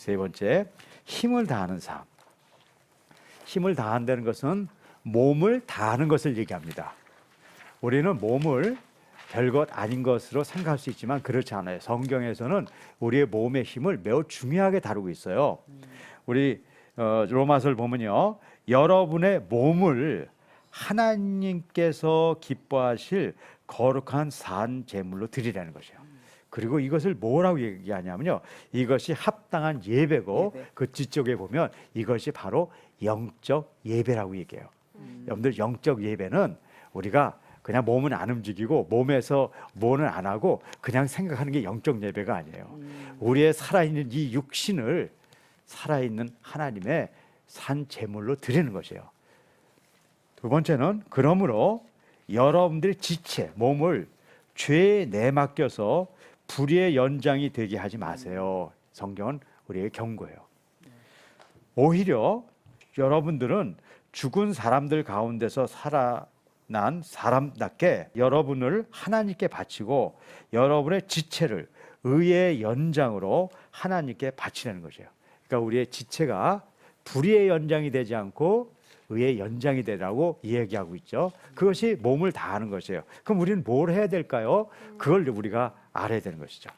세 번째, 힘을 다하는 삶. 힘을 다한다는 것은 몸을 다하는 것을 얘기합니다. 우리는 몸을 별것 아닌 것으로 생각할 수 있지만 그렇지 않아요. 성경에서는 우리의 몸의 힘을 매우 중요하게 다루고 있어요. 우리 어, 로마서를 보면요, 여러분의 몸을 하나님께서 기뻐하실 거룩한 산 제물로 드리라는 것이에요. 그리고 이것을 뭐라고 얘기하냐면요, 이것이 합당한 예배고 예배. 그 뒤쪽에 보면 이것이 바로 영적 예배라고 얘기해요. 여러분들 영적 예배는 우리가 그냥 몸은 안 움직이고 몸에서 뭐는 안 하고 그냥 생각하는 게 영적 예배가 아니에요. 우리의 살아있는 이 육신을 살아있는 하나님의 산 제물로 드리는 것이에요. 두 번째는 그러므로 여러분들의 지체, 몸을 죄에 내맡겨서 불의의 연장이 되게 하지 마세요. 성경은 우리에게 경고해요. 오히려 여러분들은 죽은 사람들 가운데서 살아난 사람답게 여러분을 하나님께 바치고 여러분의 지체를 의의 연장으로 하나님께 바치라는 것이에요. 그러니까 우리의 지체가 불의의 연장이 되지 않고 의의 연장이 되라고 이야기하고 있죠. 그것이 몸을 다하는 것이에요. 그럼 우리는 뭘 해야 될까요? 그걸 우리가 알아야 되는 것이죠.